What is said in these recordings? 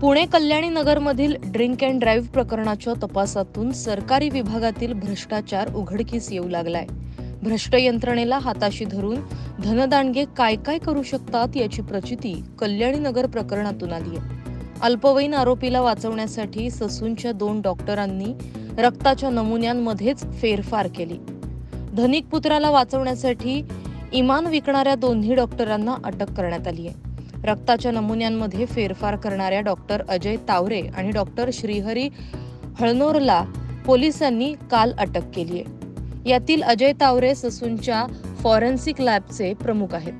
पुणे कल्याणी नगरमधील drink and drive प्रकरणाच्या तपासातून सरकारी विभागातील भ्रष्टाचार उघडकीस येऊ लागलाय. भ्रष्ट यंत्रणेला हाताशी धरून धनदांडगे काय काय करू शकतात याची प्रचिती कल्याणी नगर प्रकरणातून आली आहे अल्पवयीन आरोपीला वाचवण्यासाठी ससूनच्या दोन डॉक्टरांनी रक्ताच्या नमुन्यांमध्येच फेरफार केली. धनिक पुत्राला वाचवण्यासाठी इमान विकणाऱ्या दोन्ही डॉक्टरांना अटक करण्यात आली आहे रक्ताच्या नमुन्यांमध्ये फेरफार करणाऱ्या डॉक्टर अजय तावरे आणि डॉक्टर श्रीहरी हळनोरला पोलिसांनी काल अटक केली आहे. यातील अजय तावरे ससूनच्या फॉरेन्सिक लॅबचे प्रमुख आहेत.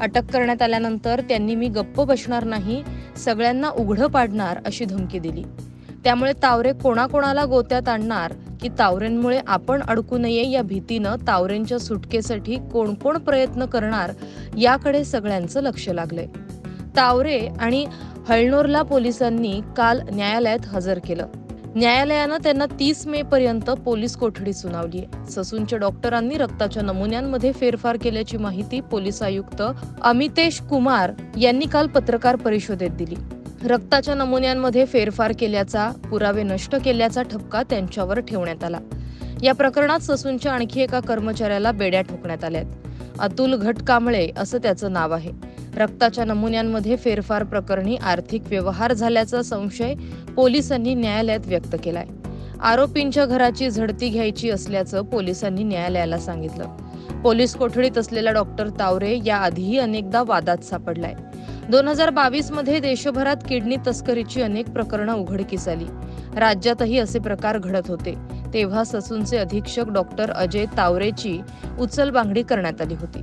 अटक करण्यात आल्यानंतर त्यांनी मी गप्प बसणार नाही सगळ्यांना उघडं पाडणार अशी धमकी दिली. त्यामुळे तावरे कोणाकोणाला गोत्यात आणणार की तावरेंमुळे आपण अडकू नये या भीतीनं तावरेंच्या सुटकेसाठी कोण कोण प्रयत्न करणार याकडे सगळ्यांचं लक्ष लागलंय. तावरे आणि हळनोरला पोलिसांनी काल न्यायालयात हजर केलं. न्यायालयानं त्यांना तीस मे पर्यंत पोलीस कोठडी सुनावली. आहे ससूनच्या डॉक्टरांनी रक्ताच्या नमुन्यांमध्ये फेरफार केल्याची माहिती पोलीस आयुक्त अमितेश कुमार यांनी काल पत्रकार परिषदेत दिली. रक्ताच्या नमुन्यांमध्ये फेरफार केल्याचा पुरावे नष्ट केल्याचा ठपका त्यांच्यावर ठेवण्यात आला. या प्रकरणात ससूनच्या आणखी एका कर्मचाऱ्याला बेड्या ठोकण्यात आल्यात. अतुल घटकांबळे असं त्याचं नाव आहे. रक्ताच्या नमुन्यांमध्ये फेरफार प्रकरणी आर्थिक व्यवहार झाल्याचा संशय पोलिसांनी न्यायालयात व्यक्त केलाय. आरोपींच्या घराची झडती घ्यायची असल्याचं पोलिसांनी न्यायालयाला सांगितलं. पोलीस कोठडीत असलेला डॉक्टर तावरे याआधीही अनेकदा वादात सापडलाय. दोन हजार बावीसमध्ये देशभरात किडनी तस्करीची अनेक प्रकरणं उघडकीस आली. राज्यातही असे प्रकार घडत होते. तेव्हा ससूनचे अधीक्षक डॉक्टर अजय तावरेची उचलबांगडी करण्यात आली होती.